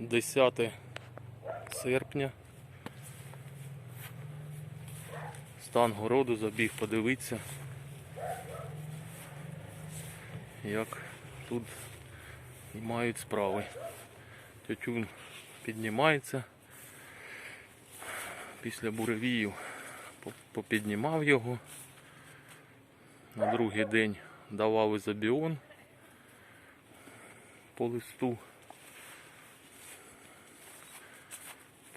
10 серпня. Стан городу забіг подивитися, як тут мають справи. Тютюн піднімається. Після буревію попіднімав його. На другий день давав ізобіон по листу.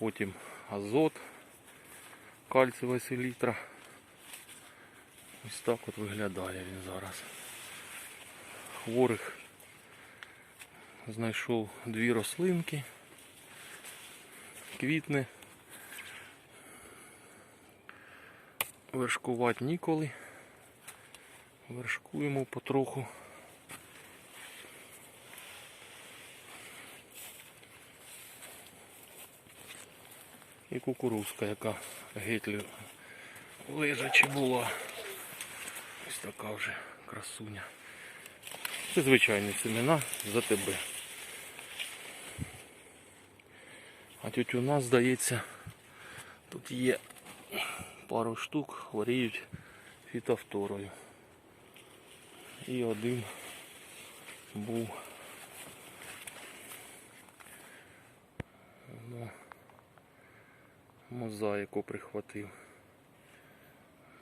Потім азот, кальцева селітра. Ось так от виглядає він зараз. Хворих знайшов дві рослинки, квітне. Вершкувати ніколи. Вершкуємо потроху. І кукурузка, яка геть ле- лежачі була. Ось така вже красуня. Це звичайні семена за тебе. А тютюна, здається, тут є пару штук, хворіють фітофторою. І один був мозаїку прихватив.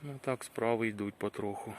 Ну так справи йдуть потроху.